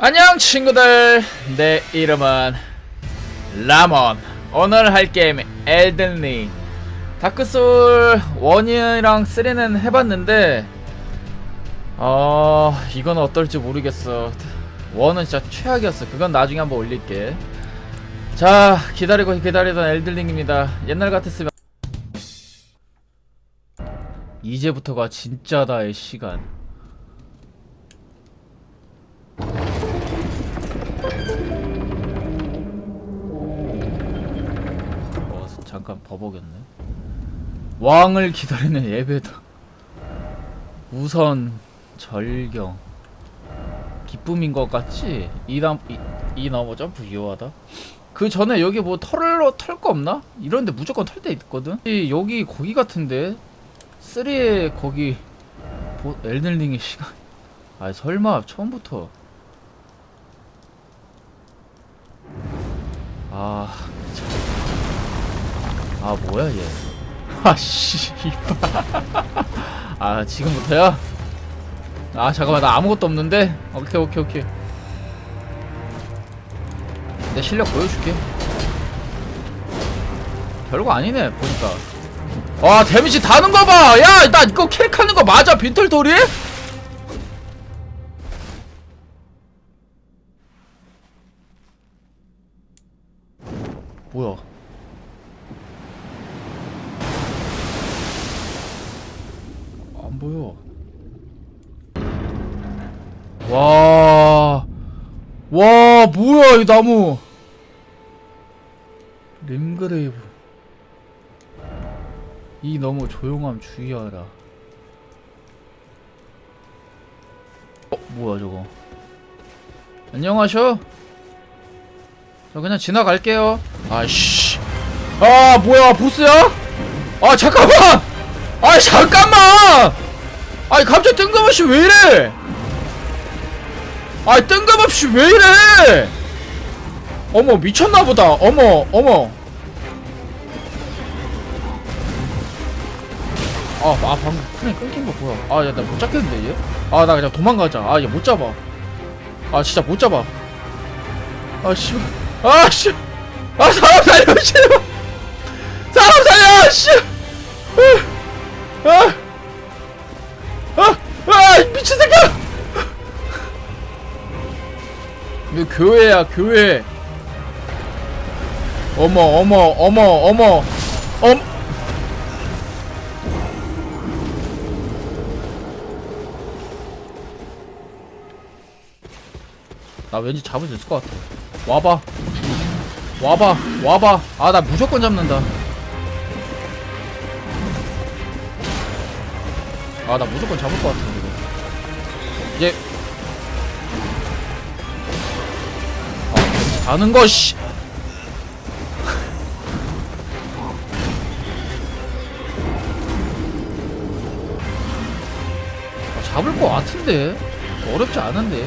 안녕 친구들. 내 이름은 라몬. 오늘 할 게임 엘든링 다크소울 1이랑 3는 해봤는데 어... 이건 어떨지 모르겠어. 1은 진짜 최악이었어. 그건 나중에 한번 올릴게. 자 기다리고 기다리던 엘든링입니다. 옛날 같았으면. 이제부터가 진짜다의 시간 버벅였네. 왕을 기다리는 예배다. 우선 절경. 기쁨인 것 같지? 이, 남, 이, 이 넘어 점프 위험하다. 그 전에 여기 뭐 털로 털 거 없나? 이런데 무조건 털 때 있거든. 이, 여기 거기 같은데. 3에 거기 보, 엘든링의 시간. 아 설마 처음부터. 아. 참. 아 뭐야 얘. 아씨 아 지금부터야? 아 잠깐만 나 아무것도 없는데. 오케이 오케이 오케이. 내 실력 보여줄게. 별거 아니네 보니까. 와 데미지 다는 거 봐. 야 나 이거 캐릭하는 거 맞아 빈털 돌이? 안 보여. 와, 와, 뭐야, 이 나무. 림그레이브. 이 너무 조용함 주의하라. 어, 뭐야, 저거. 안녕하셔? 저 그냥 지나갈게요. 아이씨. 아, 뭐야, 보스야? 아, 잠깐만! 아, 잠깐만! 아니, 갑자기 뜬금없이 왜 이래? 아, 뜬금없이 왜 이래? 어머, 미쳤나보다. 어머, 어머. 아, 아, 방금 프레임 끊긴 거 뭐야? 아, 야, 나 못 잡겠는데, 얘? 아, 나 그냥 도망가자. 아, 얘 못 잡아. 아, 진짜 못 잡아. 아, 씨. 아, 씨. 아, 사람 살려, 씨. 사람 살려, 씨. 아, 아, 교회야, 교회. 어머, 어머, 어머, 어머, 엄. 나 왠지 잡을 수 있을 것 같아. 와봐. 와봐. 와봐. 아, 나 무조건 잡는다. 아, 나 무조건 잡을 것 같은데, 이거. 거, 씨. 아, 잡을 것 같은데. 어렵지 않은데.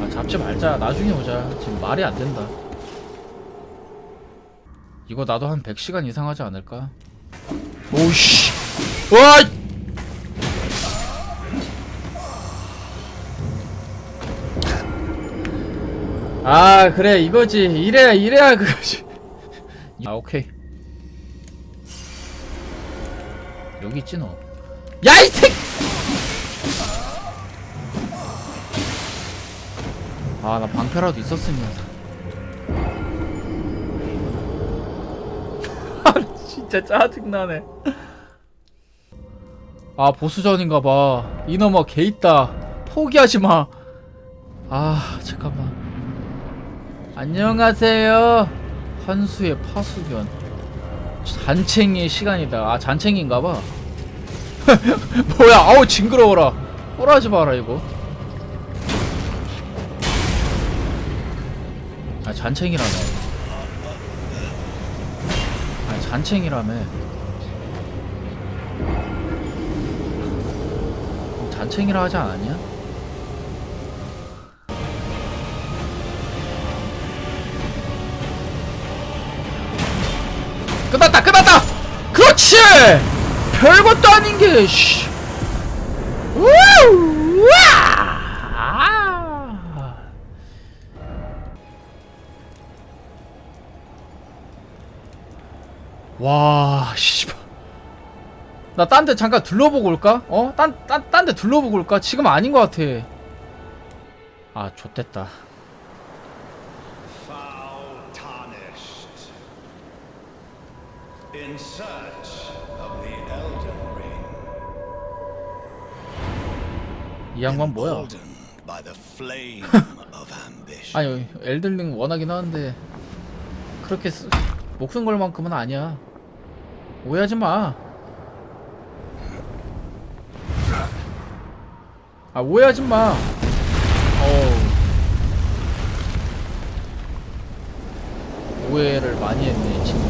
아 잡지 말자 나중에 오자 지금 말이 안 된다 이거 나도 한 100시간 이상 하지 않을까 오씨 와 아 그래 이거지. 이래야 이래야 그거지. 아 오케이. 여기 있지 너 야 이 새끼! 아나 방패라도 있었으면. 아 진짜 짜증나네. 아 보스전인가봐. 이놈아 개 있다. 포기하지마. 아 잠깐만 안녕하세요. 환수의 파수변 잔챙이의 시간이다. 아 잔챙이인가봐. 뭐야 아우 징그러워라. 호라지 마라 이거. 아 잔챙이라며 아 잔챙이라며. 잔챙이라 하지 않았냐? 끝났다 그렇지 별것도 아닌 게 씨. 우와! 와, 씨발. 나 딴 데 잠깐 둘러보고 올까? 어? 딴, 딴, 딴 데 둘러보고 올까? 지금 아닌 것 같아. 아, tarnished. In search 이 양반 뭐야? 아니, 엘들링 원하긴 하는데, 그렇게 쓰, 목숨 걸 만큼은 아니야. 오해하지 마. 아, 오해하지 마. 어우. 오해를 많이 했네, 친구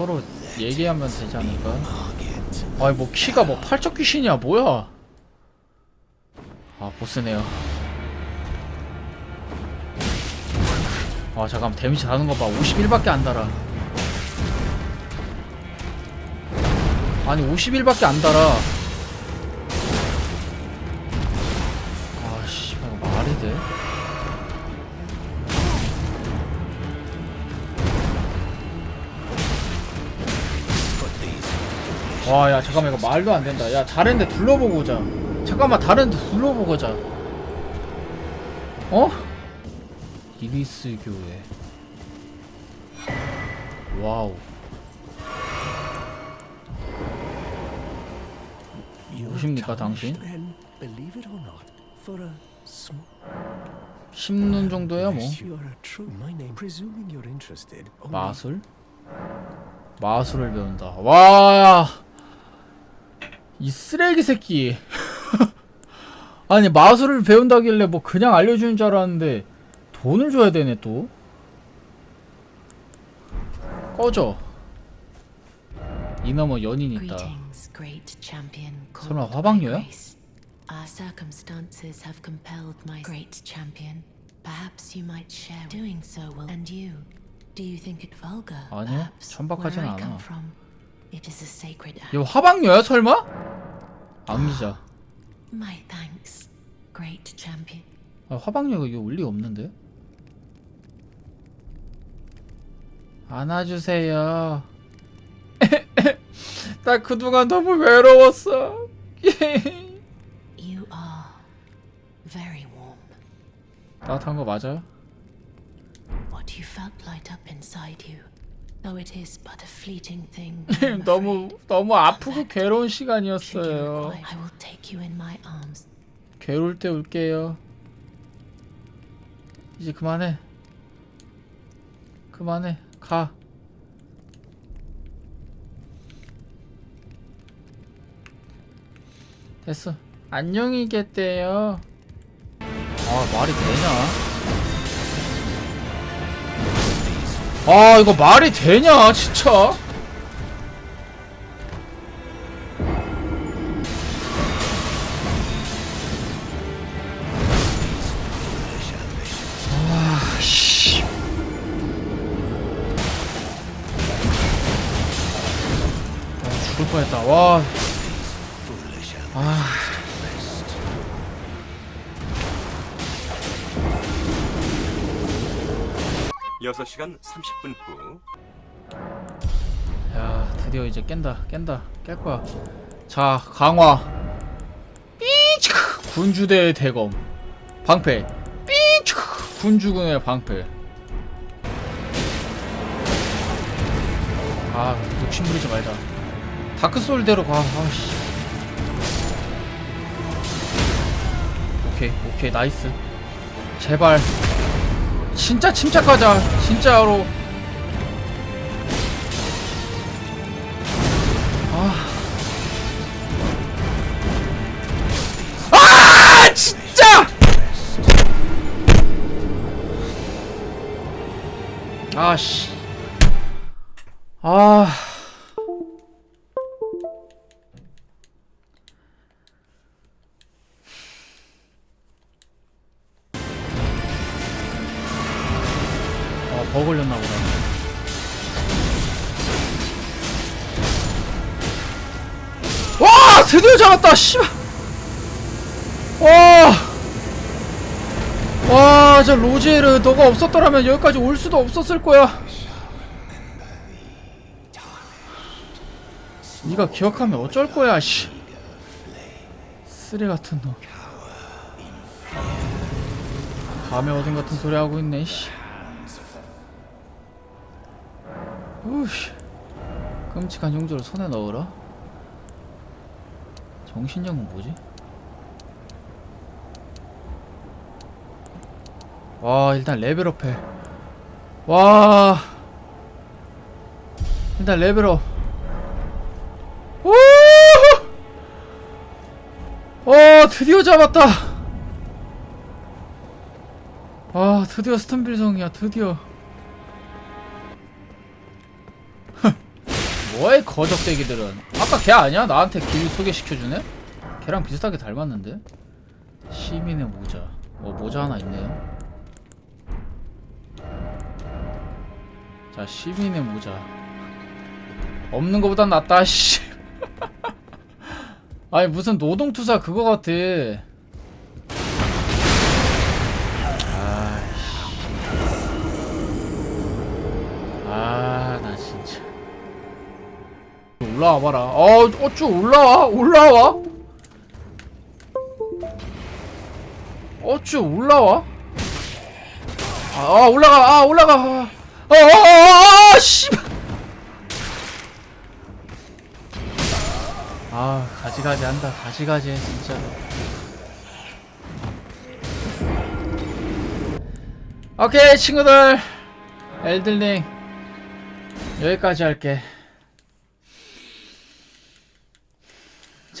서로 얘기하면 되지 않을까? 아니 뭐 키가 뭐 팔척 귀신이야 뭐야? 아 보스네요. 아 잠깐만 데미지 다는 거 봐. 51밖에 안 달아. 아니 51밖에 안 달아. 아씨 말이 돼? 와 야 잠깐만 이거 말도 안 된다 야 다른 데 둘러보고 오자 잠깐만 다른 데 둘러보고 오자 어? 이리스 교회 와우 무엇입니까 당신? Then, believe it or not, for a small 10년 정도야 뭐 마술? 마술을 배운다 와 이 쓰레기 새끼 아니 마술을 배운다길래 뭐 그냥 알려주는 줄 알았는데 돈을 줘야 되네 또 꺼져 이놈의 연인 있다. 설마 화방녀야? Our circumstances have compelled my great champion. Perhaps you might share doing so will and you. Do you think it vulgar? 아니요, 천박하진 않아. it is a sacred act. 이거 화방녀야 설마? 암이자 My thanks, great champion. 아, 화방녀가 이거 올 리가 없는데 안아주세요 나 그동안 너무 외로웠어 You are very warm. 따뜻한 거 맞아요? What you felt light up inside you, though it is but a fleeting thing. I am 너무. 너무 아프고 괴로운 시간이었어요 require, I will take you in my arms. 괴로울 때 올게요 이제 그만해 그만해 가 됐어 안녕히 계세요 아 말이 되냐 아 이거 말이 되냐 진짜 씨. 아, 뻔했다. 와. 아. 여섯 시간 30분 후 야, 드디어 이제 깬다. 깬다. 깰 거야. 자, 강화. 삐치크 군주대의 대검. 방패. 삐치크 군주군의 방패. 아, 욕심 부리지 말자. 다크소울대로 가. 아씨. 오케이, 오케이, 나이스. 제발. 진짜 침착하자. 진짜로. 아 진짜 아씨 아 더 걸렸나 보다. 와 드디어 잡았다 씨발. 와 와 저 로제르 너가 없었더라면 여기까지 올 수도 없었을 거야. 네가 기억하면 어쩔 거야 씨. 쓰레 같은 놈. 밤에 어딘 같은 소리 하고 있네 씨 우씨. 끔찍한 흉조를 손에 넣으라? 정신력은 뭐지? 와 일단 레벨업해. 와. 일단 레벨업. 오! 어 드디어 잡았다. 아 드디어 스턴빌성이야 드디어 뭐해 거적대기들은. 아까 걔 아니야? 나한테 길 소개시켜주네? 걔랑 비슷하게 닮았는데? 시민의 모자. 어 모자 하나 있네요. 자 시민의 모자. 없는 거보단 낫다 씨. 아니 무슨 노동투사 그거 같아. 아나 진짜 올라와 봐라. 어, 어쭈 올라와, 올라와. 어쭈 올라와. 아, 아, 올라가, 아 올라가. 아, 아, 아, 아, 아, 씨발. 아, 가지가지 한다. 가지가지 해, 진짜. 오케이, 친구들. 엘들링 여기까지 할게.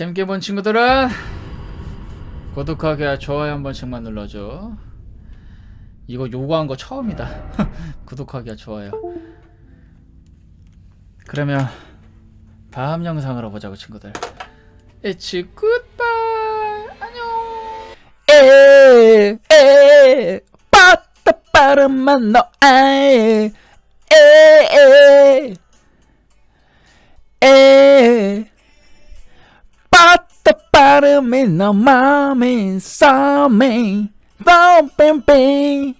재밌게 본 친구들은 구독하기와 좋아요 한 번씩만 눌러줘. 이거 요구한 거 처음이다. 구독하기와 좋아요. 그러면 다음 영상으로 보자고 친구들. It's goodbye. 안녕. 에에 빠따 빠르만 너 아에 에에 에빠 따 빠름이 너 맘에 싸매 뻔뺑뺑